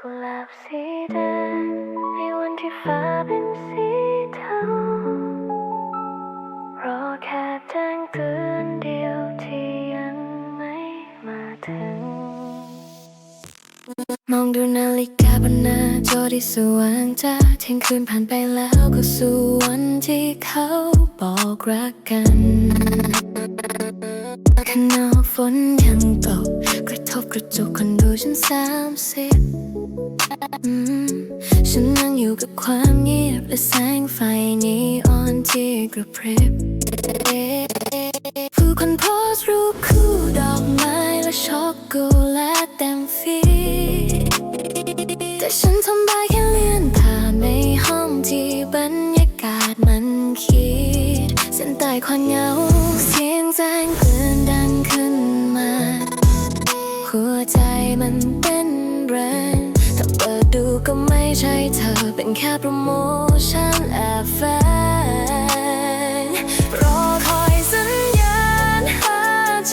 กุหลาบสีแดงในวันที่ฟ้าเป็นสีเทารอแค่แจ้งเตือนเดียวที่ยังไม่มาถึง มองดูนาฬิกาบนหน้าจอที่สว่างจ้าเที่ยงคืนผ่านไปแล้วก็สู่วันที่เขาบอกรักกันข้างนอกฝนยังตก กระทบกระจกคอนโดชั้นสามสิบอืมฉันนั่งอยู่กับความเงียบและแสงไฟนีออนที่กระพริบผู้คนโพสรูปคู่ดอกไม้และช็อกโกแลตเต็มฟี ใจมันเต้นแรงถ้าเปิดดูก็ไม่ใช่เธอ เป็นแค่โปรโมชั่นแอบแฝงรอคอยสัญญาณ 5G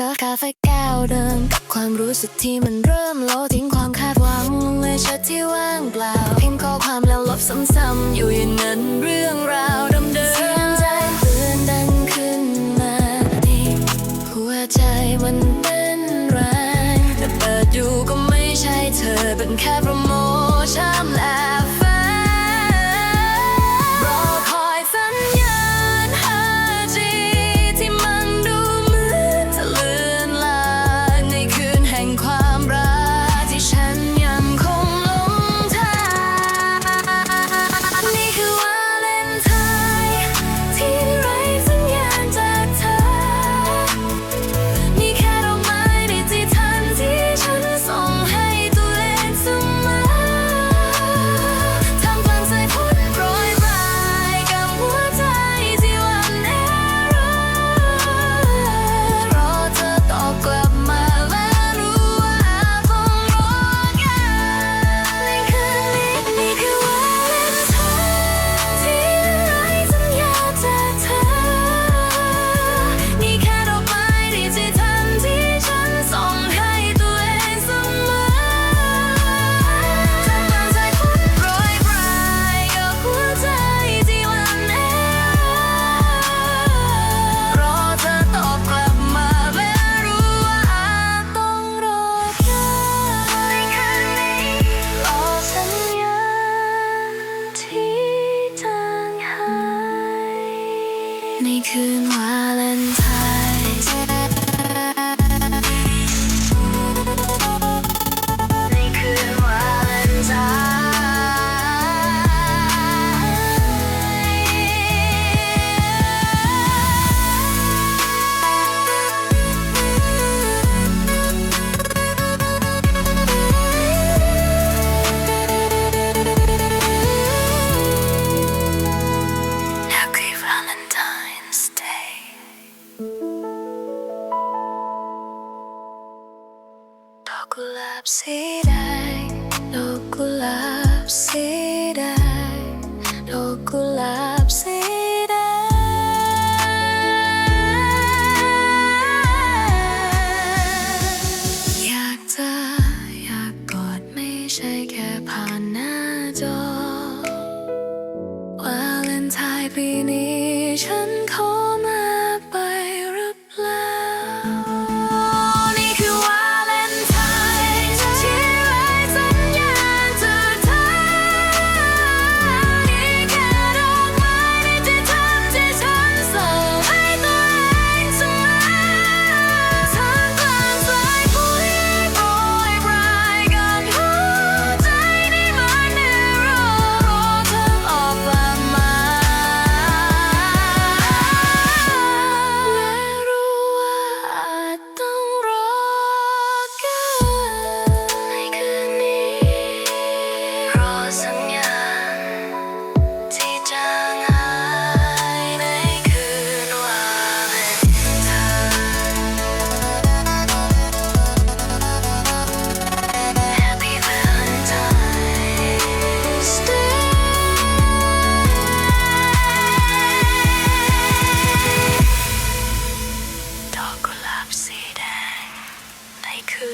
กับกาแฟแก้วเดิมกับความรู้สึกที่มันเริ่มโลดทิ้งความคาดหวังเลยชัดที่ว่างเปล่าพิมพ์ข้อความแล้วลบซ้ำๆอยู่อย่างนั้นเรื่องราวเดิมๆเสียงใจเตือนดังขึ้นมานี่หัวใจมันเต้นแรงแต่เปิดอยู่ก็ไม่ใช่เธอเป็นแค่ กุหลาบสีแดงดอกกุหลาบสีแดงดอกกุหลาบสีแดงอยากจะอยากกอดไม่ใช่แค่ผ่านหน้าจอ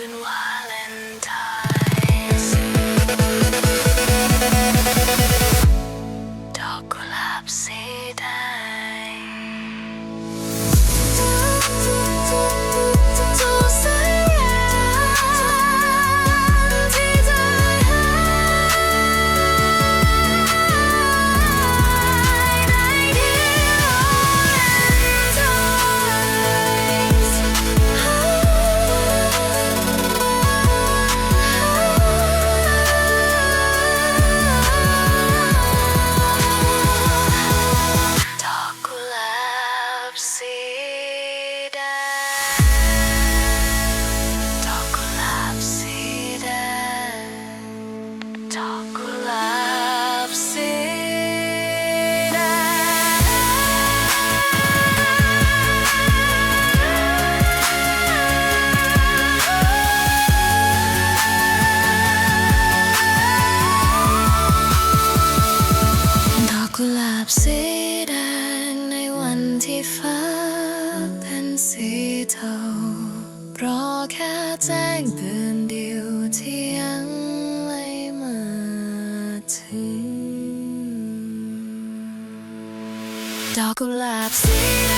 And why? แจ้งเตือนเดียวที่ยังไม่มาถึง ดอกกุหลาบสี